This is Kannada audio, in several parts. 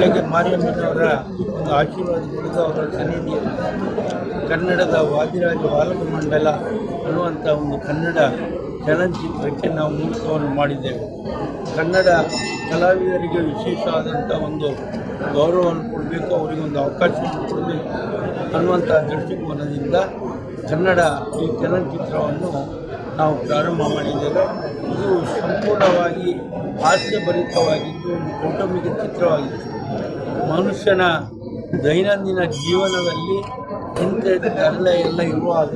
ಮಾರಿಯಮ್ಮನವರ ಒಂದು ಆಶೀರ್ವಾದ ಕುರಿತು ಅವರ ಸನ್ನಿಧಿಯಲ್ಲಿ ಕನ್ನಡದ ವಾದಿರಾಜ ಬಾಲಕ ಮಂಡಲ ಅನ್ನುವಂಥ ಒಂದು ಕನ್ನಡ ಚಲನಚಿತ್ರಕ್ಕೆ ನಾವು ಮುಹೂರ್ತವನ್ನು ಮಾಡಿದ್ದೇವೆ. ಕನ್ನಡ ಕಲಾವಿದರಿಗೆ ವಿಶೇಷವಾದಂಥ ಒಂದು ಗೌರವವನ್ನು ಕೊಡಬೇಕು ಅವರಿಗೊಂದು ಅವಕಾಶವನ್ನು ಕೊಡಬೇಕು ಅನ್ನುವಂಥ ದೃಷ್ಟಿಕೋನದಿಂದ ಕನ್ನಡ ಈ ಚಲನಚಿತ್ರವನ್ನು ನಾವು ಪ್ರಾರಂಭ ಮಾಡಿದ್ದೇವೆ. ಇದು ಸಂಪೂರ್ಣವಾಗಿ ಹಾಸ್ಯಭರಿತವಾಗಿದ್ದು ಒಂದು ಕೌಟುಂಬಿಕ ಚಿತ್ರವಾಗಿತ್ತು. ಮನುಷ್ಯನ ದೈನಂದಿನ ಜೀವನದಲ್ಲಿ ಇಂಥ ತರಲೆ ಎಲ್ಲ ಇರುವಾಗ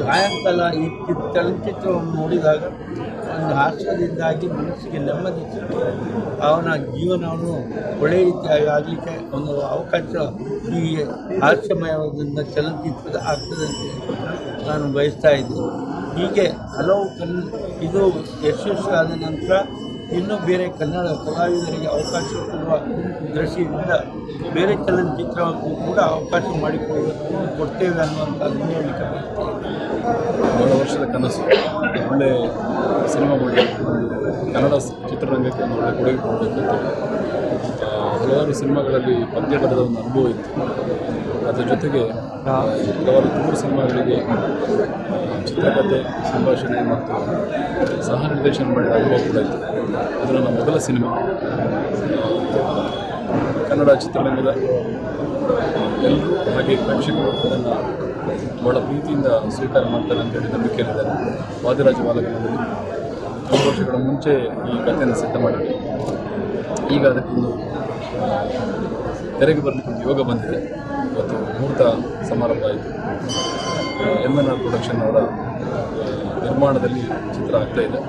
ಸಾಯಂಕಾಲ ಈ ಚಲನಚಿತ್ರವನ್ನು ನೋಡಿದಾಗ ಒಂದು ಹಾಸ್ಯದಿಂದಾಗಿ ಮನಸ್ಸಿಗೆ ನೆಮ್ಮದಿ ಸಿಕ್ಕಿ ಅವನ ಜೀವನವನ್ನು ಒಳ್ಳೆಯ ರೀತಿಯಾಗಿ ಆಗಲಿಕ್ಕೆ ಒಂದು ಅವಕಾಶ ಈ ಹಾಸ್ಯಮಯವಾದ ಚಲನಚಿತ್ರದ ಆಗ್ತದೆ ನಾನು ಬಯಸ್ತಾ ಇದ್ದೀನಿ. ಹೀಗೆ ಹಲವು ಕನ್, ಇದು ಯಶಸ್ವಿ ನಂತರ ಇನ್ನೂ ಬೇರೆ ಕನ್ನಡ ಕಲಾವಿದರಿಗೆ ಅವಕಾಶ ಕೊಡುವ ದೃಷ್ಟಿಯಿಂದ ಬೇರೆ ಚಲನಚಿತ್ರಕ್ಕೂ ಕೂಡ ಅವಕಾಶ ಮಾಡಿಕೊಡುವ ಕೊಡ್ತೇವೆ ಅನ್ನುವಂಥದ್ದು ಹೇಳಲಿಕ್ಕೆ. ಬಹಳ ವರ್ಷದ ಕನಸು ಒಳ್ಳೆ ಸಿನಿಮಾ ಮಾಡಿ ಕನ್ನಡ ಚಿತ್ರರಂಗಕ್ಕೆ ಒಂದು ಒಳ್ಳೆ ಕೊಡುಗೆ ಕೊಡಬೇಕು ಹಲವಾರು ಸಿನಿಮಾಗಳಲ್ಲಿ ಪದ್ಯ ಒಂದು ಅನುಭವ ಇತ್ತು. ಅದರ ಜೊತೆಗೆ ಹಲವಾರು ಮೂರು ಸಿನಿಮಾಗಳಿಗೆ ಚಿತ್ರಕಥೆ ಸಂಭಾಷಣೆ ಮತ್ತು ಸಹ ನಿರ್ದೇಶನ ಮಾಡಿದ ಅನುಭವ ಕೂಡ ಇತ್ತು. ಅದು ನನ್ನ ಮೊದಲ ಸಿನಿಮಾ. ಕನ್ನಡ ಚಿತ್ರರಂಗದ ಎಲ್ಲರೂ ಹಾಗೆ ಪ್ರೇಕ್ಷಕರು ಅದನ್ನು ಬಹಳ ಪ್ರೀತಿಯಿಂದ ಸ್ವೀಕಾರ ಮಾಡ್ತಾರೆ ಅಂತೇಳಿ ಇದ್ದಾರೆ ವಾದಿರಾಜ ಬಾಲಕನಲ್ಲಿ ಮೂರು ವರ್ಷಗಳ ಮುಂಚೆ ಈ ಕಥೆಯನ್ನು ಸಿದ್ಧ ಮಾಡಿದ್ವಿ ಈಗ ಅದಕ್ಕೊಂದು ತೆರೆಗೆ ಬರಲಿಕ್ಕೆ ಒಂದು ಯೋಗ ಬಂದಿದೆ. ಇವತ್ತು ಮುಹೂರ್ತ ಸಮಾರಂಭ ಆಯಿತು. ಎಂ ಎನ್ ಆರ್ ಪ್ರೊಡಕ್ಷನ್ ಅವರ ನಿರ್ಮಾಣದಲ್ಲಿ ಚಿತ್ರ ಆಗ್ತಾ ಇದೆ.